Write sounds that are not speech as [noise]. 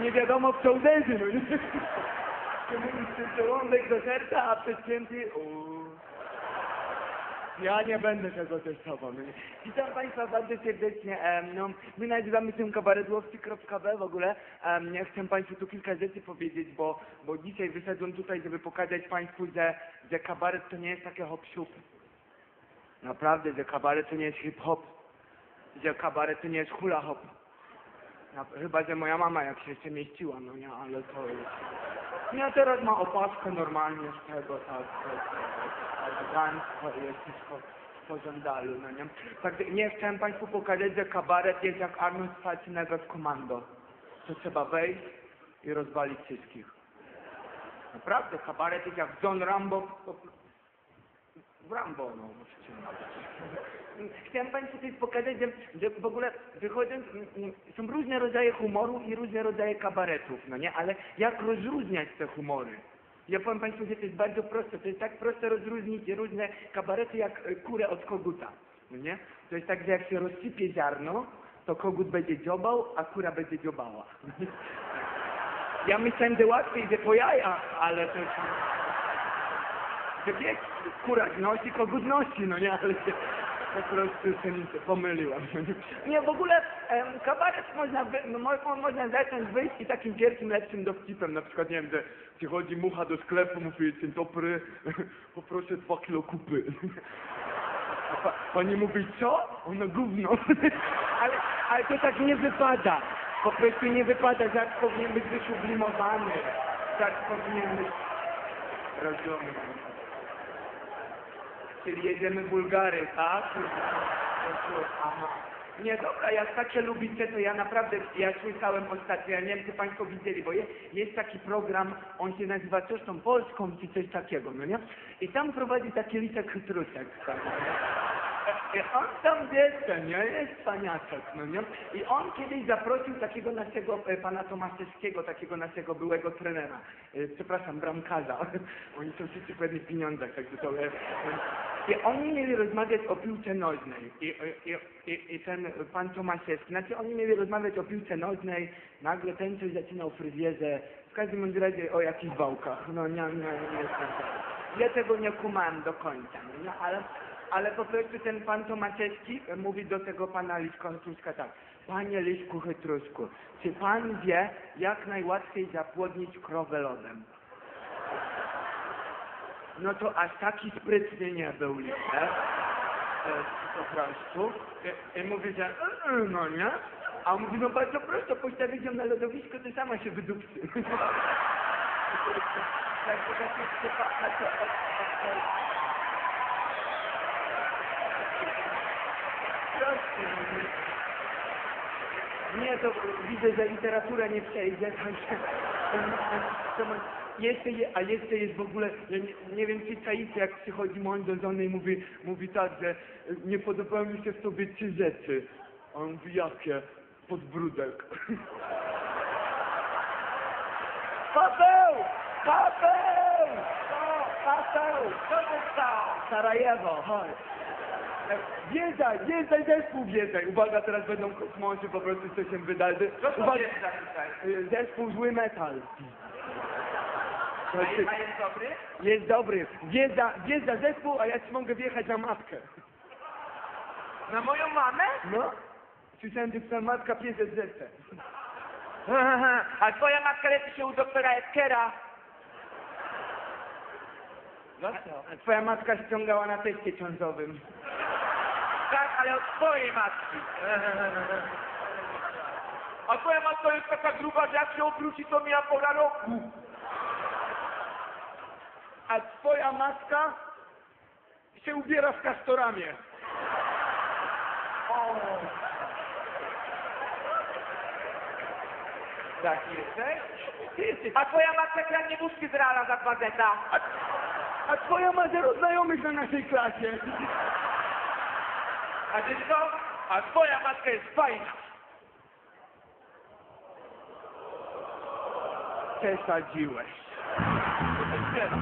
nie wiadomo w co uderzy, no? Czy czy żołądek do serca, a uuu. Ja nie będę tego testował. No. Witam Państwa bardzo serdecznie. No, my nazywamy się kabaretłowcy.b w ogóle. Ja chcę Państwu tu kilka rzeczy powiedzieć, bo, bo dzisiaj wyszedłem tutaj, żeby pokazać Państwu, że, że kabaret to nie jest takie hop siup. Naprawdę, że kabaret to nie jest hip-hop. Że kabaret to nie jest hula No, chyba, że moja mama jak się jeszcze mieściła, no nie, ale to jest... Nie, teraz ma opaskę normalnie z tego, tak, elegancko, jest wszystko w no nie. Tak, nie, chciałem Państwu pokazać, że kabaret jest jak Arnold Schwarzenegger w komando. To trzeba wejść i rozwalić wszystkich. Naprawdę, kabaret jest jak John Rambo w Rambo, no nawet. Chciałem Państwu coś pokazać, że, że w ogóle wychodząc, mm, mm, są różne rodzaje humoru i różne rodzaje kabaretów, no nie? Ale jak rozróżniać te humory? Ja powiem Państwu, że to jest bardzo proste. To jest tak proste rozróżnić różne kabarety jak e, kurę od koguta, no nie? To jest tak, że jak się rozsypie ziarno, to kogut będzie dziobał, a kura będzie dziobała. [laughs] Ja myślałem, że łatwiej, że po jaja, ale to. Że wiek, kura nosi, kogut nosi, no nie, ale po prostu się pomyliłam. [laughs] Nie, w ogóle em, kabaret można, wy, no, mo, można zacząć wyjść i takim pierwszym, lepszym dowcipem, na przykład, nie wiem, że przychodzi mucha do sklepu, mówi, dzień dobry, [laughs] poproszę dwa kilo kupy. [laughs] A pa, pani mówi, co? Ono gówno. Ale, ale to tak nie wypada. Po prostu nie wypada, żart powinien być wysublimowany. Żart powinien być... Rozumiem. Czyli jedziemy Bułgary, tak? Nie, dobra, jak takie lubicie, to ja naprawdę, ja słyszałem ostatnio, ja nie wiem, czy Państwo widzieli, bo jest, jest taki program, on się nazywa coś tą Polską, czy coś takiego, no nie? I tam prowadzi taki lisek chytrusek, tak? I on tam wie, nie, jest paniaczek, no nie? I on kiedyś zaprosił takiego naszego, e, pana Tomaszewskiego, takiego naszego byłego trenera, e, przepraszam, bramkarza, [laughs] oni są wszyscy w pewnych pieniądzach, także to... E, i oni mieli rozmawiać o piłce nożnej. I, i, i, I ten pan Tomaszewski, znaczy oni mieli rozmawiać o piłce nożnej, nagle ten coś zaczynał fryzjerze, w każdym razie o jakichś wałkach. No nie, nie, nie jestem Ja tego nie kumałem do końca, no, nie, ale, ale po prostu ten pan Tomaszewski mówi do tego pana Liszka Chytruska tak. Panie Liszku Chytrusku, czy pan wie, jak najłatwiej zapłodnić krowę lodem? No to aż taki sprytny nie był Lisek. E, po prostu. I, i mówi, że "E, e, no nie? A on mówi, no bardzo prosto, postawić ją na lodowisko, to sama się wydupcy. [laughs] Tak, tak. Nie. To widzę, że literatura nie przejdzie, to Jeszcze je, a jeszcze jest w ogóle, ja nie, nie wiem czy czaicie, jak przychodzi mąż do żony i mówi, mówi tak, że e, nie podobają mi się w tobie trzy rzeczy. A on mówi, jakie? Podbródek. [laughs] Paweł! Paweł! Paweł! Co się stało? Sarajewo, chodź. Wjeżdżaj, wjeżdżaj zespół, wjeżdżaj. Uwaga, teraz będą kosmosie, po prostu co się wydarzy. To Uwaga, tutaj? Zespół zły metal. A jest, a jest dobry? Jest dobry. Wjeżdża, wjeżdża zespół, a ja ci mogę wjechać na matkę. Na moją mamę? No? Słyszałem, że twoja matka piesze zechce. A twoja matka leczy się u doktora Etkera. No co? A twoja matka ściągała na teście ciążowym. Tak, ale od twojej matki. [laughs] A twoja matka jest taka gruba, że jak się obróci, to mija pora roku. A twoja matka się ubiera w kastoramie. O. Tak jesteś? Ty jesteś... A twoja matka kradnie wózki z rala za dwa zeta. A, a twoja ma zero znajomych na naszej klasie. A ty co? A twoja matka jest fajna. Przesadziłeś. To jest